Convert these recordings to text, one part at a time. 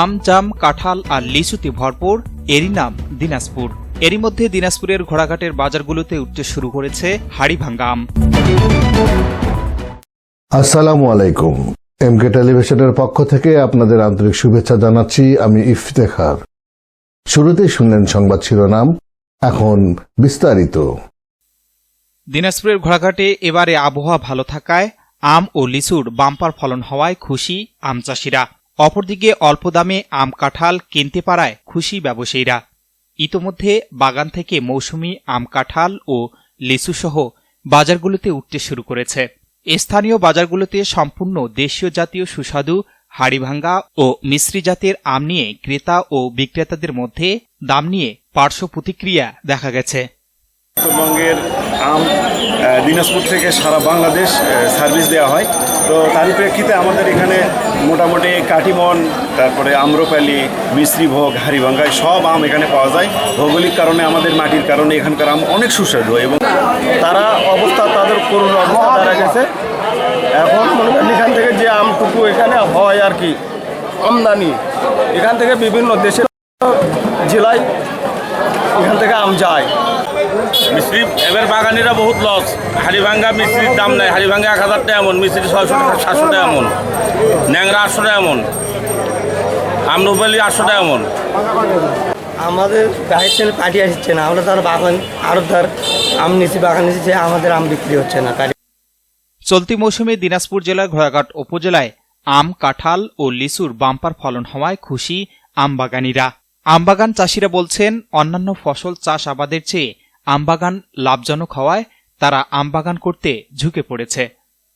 আম জাম কাঁঠাল আর লিচুতে ভরপুর এরই নাম দিনাজপুর। এরই মধ্যে দিনাজপুরের ঘোড়াঘাটের বাজারগুলোতে উঠতে শুরু করেছে হাড়িভাঙ্গা আম। আসসালামু আলাইকুম। এমকে টেলিভিশনের পক্ষ থেকে আপনাদের আন্তরিক শুভেচ্ছা জানাচ্ছি আমি ইফতেখার। শুরুতেই শুনলেন সংবাদ শিরোনাম এখন বিস্তারিত। দিনাজপুরের ঘোড়াঘাটে এবারে আবহাওয়া ভালো থাকায় আম ও লিচুর বাম্পার ফলন হওয়ায় খুশি আম চাষিরা। অপরদিকে অল্প দামে আম কাঁঠাল কিনতে পারায় খুশি ব্যবসায়ীরা। ইতোমধ্যে বাগান থেকে মৌসুমি আম কাঁঠাল ও লিচুসহ বাজারগুলোতে উঠতে শুরু করেছে। স্থানীয় বাজারগুলোতে সম্পূর্ণ দেশীয় জাতীয় সুস্বাদু, হাড়িভাঙ্গা ও মিশ্রি জাতের আম নিয়ে ক্রেতা ও বিক্রেতাদের মধ্যে দাম নিয়ে পার্শ্ব প্রতিক্রিয়া দেখা গেছে। আম দিনাজপুর থেকে সারা বাংলাদেশ সার্ভিস দেওয়া হয়। তো তারই প্রেক্ষিতে আমাদের এখানে মোটামুটি কাটিমন তারপরে আম্রপালি, মিশ্রিভোগ হারিভাঙ্গায় সব আম এখানে পাওয়া যায়। ভৌগোলিক কারণে আমাদের মাটির কারণে এখানকার আম অনেক সুস্বাদু এবং তারা অবস্থা, তাদের করুণ অবস্থা দাঁড়া গেছে। এখন মনে করেন এখান থেকে যে আমটুকু এখানে হয় আর কি, আমদানি, এখান থেকে বিভিন্ন দেশের জেলায় এখান থেকে আম যায়। মিস্ত্রি এবার বাগানিরা বহুত লস। হাড়িভাঙ্গা মিস্ত্রির দাম নেই। হাড়িভাঙ্গা এক হাজার টাকা এমন মিস্ত্রি ছয়শো টাকা সাতশো টাকা এমন। ন্যাংরা আটশো টাকা এমন। আমরুপালি আটশো টাকা এমন। আমাদের গাড়ির ছেলে পার্টি আসছে না আমরা তার বাগান আরও তার আম নিচ্ছি বাগান নিচ্ছি যে আমাদের আম বিক্রি হচ্ছে না কারি চলতি মৌসুমে দিনাজপুর জেলার ঘোড়াঘাট উপজেলায় আম কাঁঠাল ও লিচুর বাম্পার ফলন হওয়ায় খুশি আমবাগানীরা। আমবাগান চাষিরা বলছেন অন্যান্য ফসল চাষ আবাদের চেয়ে আমবাগান লাভজনক হওয়ায় তারা আমবাগান করতে ঝুঁকে পড়েছে।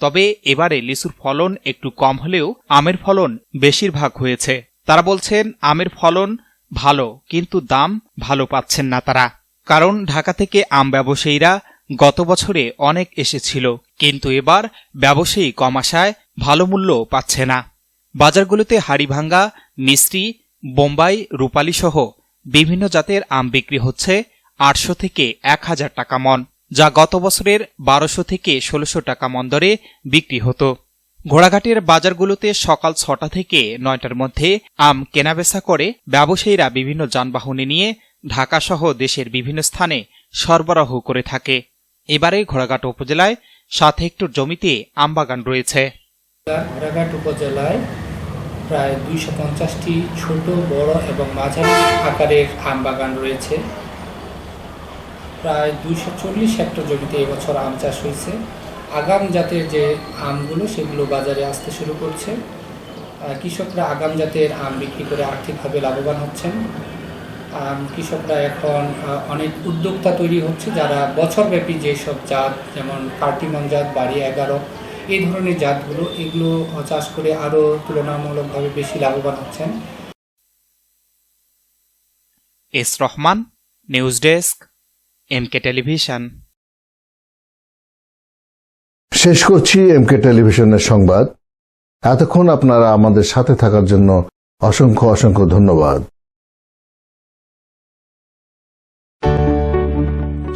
তবে এবারে লিচুর ফলন একটু কম হলেও আমের ফলন বেশিরভাগ হয়েছে। তারা বলছেন, আমের ফলন ভালো, কিন্তু দাম ভালো পাচ্ছেন না তারা। কারণ ঢাকা থেকে আম ব্যবসায়ীরা গত বছরে অনেক এসেছিল, কিন্তু এবার ব্যবসায়ী কম আসায় ভালো মূল্য পাচ্ছে না। বাজারগুলোতে হাড়িভাঙ্গা মিষ্টি, বোম্বাই, রূপালী সহ বিভিন্ন জাতের আম বিক্রি হচ্ছে। আটশো থেকে এক হাজার টাকা মন, যা গত বছরের বারোশো থেকে ষোলোশো টাকা মন দরে বিক্রি হতো। ঘোড়াঘাটের বাজারগুলোতে সকাল ছটা থেকে নয়টার মধ্যে আম কেনাবেচা করে ব্যবসায়ীরা বিভিন্ন যানবাহনে নিয়ে ঢাকাসহ দেশের বিভিন্ন স্থানে সরবরাহ করে থাকে। এবারে ঘোড়াঘাট উপজেলায় সাত হেক্টর জমিতে আম বাগান রয়েছে। ঘোড়াঘাট উপজেলায় প্রায় দুইশো পঞ্চাশটি ছোট, বড় এবং মাঝারি আকারের আম বাগান রয়েছে। প্রায় দুইশো চল্লিশ হেক্টর জমিতে এবছর আম চাষ হয়েছে। আগাম জাতের যে আমগুলো, সেগুলো বাজারে আসতে শুরু করছে। কৃষকরা আগাম জাতের আম বিক্রি করে আর্থিকভাবে লাভবান হচ্ছেন। কৃষকরা এখন অনেক উদ্যোক্তা তৈরি হচ্ছে যারা বছরব্যাপী যেসব জাত, যেমন কার্টিমন জাত, বাড়ি এগারো, এই ধরনের জাতগুলো, এগুলো চাষ করে আরও তুলনামূলকভাবে বেশি লাভবান হচ্ছেন। S Rahman, news desk. MK television শেষ করছি এমকে টেলিভিশনের সংবাদ। এতক্ষণ আপনারা আমাদের সাথে থাকার জন্য অসংখ্য অসংখ্য ধন্যবাদ।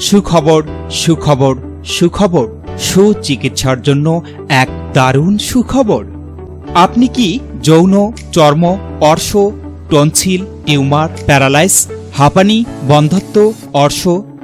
সুখবর সুখবর সুখবর সুচিকিৎসার জন্য এক দারুণ সুখবর। আপনি কি যৌন চর্ম অর্শ টনসিল টিউমার প্যারালাইস হাঁপানি বন্ধত্ব অর্শ